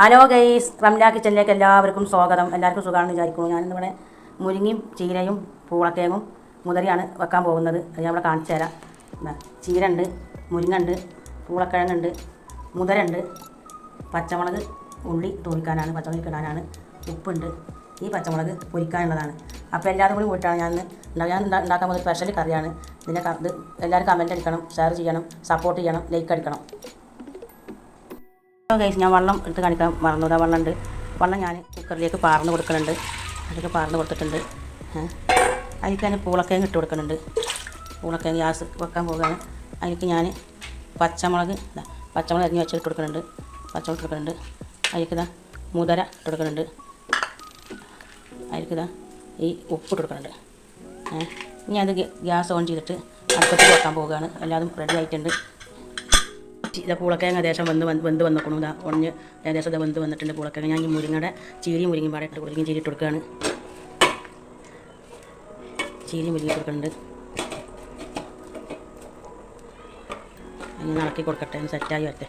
Hello guys Ramla കിച്ചനിലേക്ക് എല്ലാവർക്കും സ്വാഗതം. എല്ലാവർക്കും സുഖമാണെന്ന് വിചാരിക്കുന്നു. ഞാനിന്നിവിടെ മുരിങ്ങയും ചീരയും പൂളക്കേങ്ങും മുതലിയാണ് വെക്കാൻ പോകുന്നത്. അത് ഞാൻ ഇവിടെ കാണിച്ചു തരാം. ചീര ഉണ്ട് മുരിങ്ങ ഉണ്ട് പൂളക്കിഴങ്ങുണ്ട് മുതലുണ്ട് പച്ചമുളക് ഉള്ളി തോൽക്കാനാണ് പച്ചമുളക് ഇടാനാണ് ഉപ്പുണ്ട് ഈ പച്ചമുളക് പൊരിക്കാനുള്ളതാണ്. അപ്പോൾ എല്ലാവരും കൂടി പോയിട്ടാണ് ഞാൻ ഞാൻ ഉണ്ടാക്കാൻ പോകുന്ന സ്പെഷ്യൽ കറിയാണ്. ഇതിന്റെ ഇത് എല്ലാവരും കമന്റ് അടിക്കണം ഷെയർ ചെയ്യണം സപ്പോർട്ട് ചെയ്യണം ലൈക്ക് അടിക്കണം. ഗൈസ് ഞാൻ വെള്ളം എടുത്ത് കാണിക്കാൻ മറന്നൂടാ വെള്ളം ഉണ്ട് വെള്ളം ഞാൻ കുക്കറിലേക്ക് പാർന്ന് കൊടുക്കുന്നുണ്ട് അതിലേക്ക് പാർന്ന് കൊടുത്തിട്ടുണ്ട്. അതിലേക്ക് ഞാൻ പൂളക്കേങ്ങ് ഇട്ട് കൊടുക്കുന്നുണ്ട് പൂളക്കേങ്ങ് ഗ്യാസ് വെക്കാൻ പോകുകയാണ് അതിലേക്ക് ഞാൻ പച്ചമുളക് പച്ചമുളക് അരിഞ്ഞ് വെച്ചിട്ട് കൊടുക്കുന്നുണ്ട് പച്ചമുളക് ഇട്ട് കൊടുക്കുന്നുണ്ട് അതിലേക്ക് ഇതാ മുതര ഇട്ട് കൊടുക്കുന്നുണ്ട് അതിലേക്ക് ഇതാ ഈ ഉപ്പ് ഇട്ട് കൊടുക്കുന്നുണ്ട് ഇനി അത് ഗ്യാസ് ഓൺ ചെയ്തിട്ട് അടുപ്പത്ത് വെക്കാൻ പോവുകയാണ്. എല്ലാതും റെഡി ആയിട്ടുണ്ട്. ഇതാ പൂളക്കിഴങ്ങ് ഏകദേശം വന്ന് വന്ന് വന്നിക്കണു. ഇതാ ഉടഞ്ഞ് ഏകദേശം ഇതാ വെന്ത് വന്നിട്ടുണ്ട് പൂളക്കിഴങ്ങ്. ഞാൻ ഈ മുരിങ്ങയുടെ ചീരി മുരിങ്ങി പാടെ ഇട്ട് കൊടുക്കും. ചീരി കൊടുക്കുകയാണ് ചീരി മുരിങ്ങി കൊടുക്കുന്നുണ്ട്. ഇനി ഇളക്കി കൊടുക്കട്ടെ. ഒന്ന് സെറ്റായി വരട്ടെ.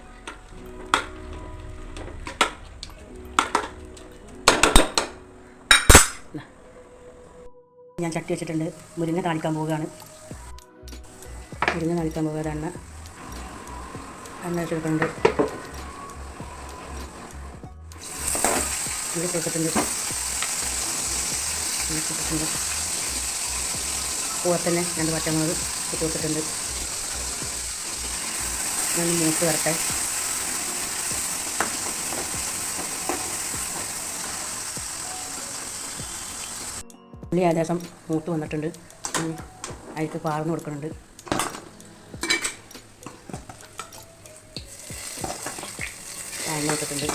ഞാൻ ചട്ടി വെച്ചിട്ടുണ്ട്. മുരിങ്ങ താളിക്കാൻ പോവുകയാണ്. മുരിങ്ങ താളിക്കാൻ പോവുക. എണ്ണ എണ്ണ ഉള്ളി കൊടുത്തിട്ടുണ്ട് ഇത് കൊടുത്തിട്ടുണ്ട് കൂടെ തന്നെ രണ്ട് പച്ചമുളക് കൊടുത്തിട്ടുണ്ട്. ഞാൻ മൂത്ത് വരട്ടെ. ഉള്ളി ഏകദേശം മൂത്ത് വന്നിട്ടുണ്ട്. അതിൽ പാർന്ന് കൊടുക്കുന്നുണ്ട്. എണ്ണ ഇട്ടിട്ടുണ്ട്.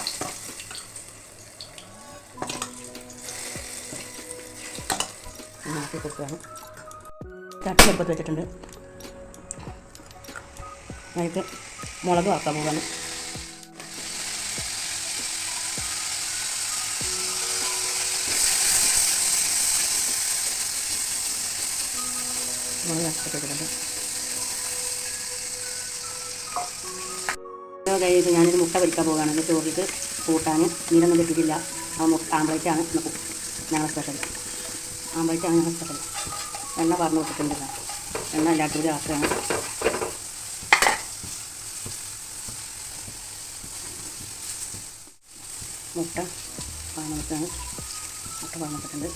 മാറ്റി കൊടുക്കുകയാണ്. ചട്ടി എടുപ്പത്ത് വെച്ചിട്ടുണ്ട്. അതിലേക്ക് മുളക് ആക്കാൻ പോവാണ് മുളക് ആക്കി കഴിഞ്ഞിട്ട് ഞാനൊരു മുട്ട പൊരിക്കാൻ പോവുകയാണ്. എന്റെ ചോറിലേക്ക് കൂട്ടാൻ നീരൊന്നും കിട്ടിയിട്ടില്ല. ആ മുട്ട ആംബ്ലേറ്റാണ് ഇന്ന് കു- ഞങ്ങളുടെ സ്പെഷ്യൽ ആംബ്ലേറ്റാണ് ഞങ്ങളുടെ സ്പെഷ്യൽ എണ്ണ പറഞ്ഞു കൊടുത്തിട്ടുണ്ട് എണ്ണ എല്ലാത്തിനും കൂടി ആക്കുകയാണ് മുട്ട പാനത്തിലാണ് മുട്ട പാനത്തിട്ടുണ്ട്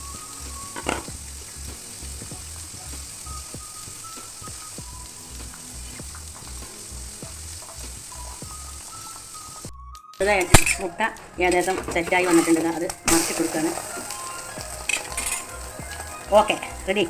ഇത് മുട്ട ഏകദേശം സെറ്റായി വന്നിട്ടുണ്ട്. അത് മറിച്ച് കൊടുക്കുകയാണ് ഓക്കെ റെഡി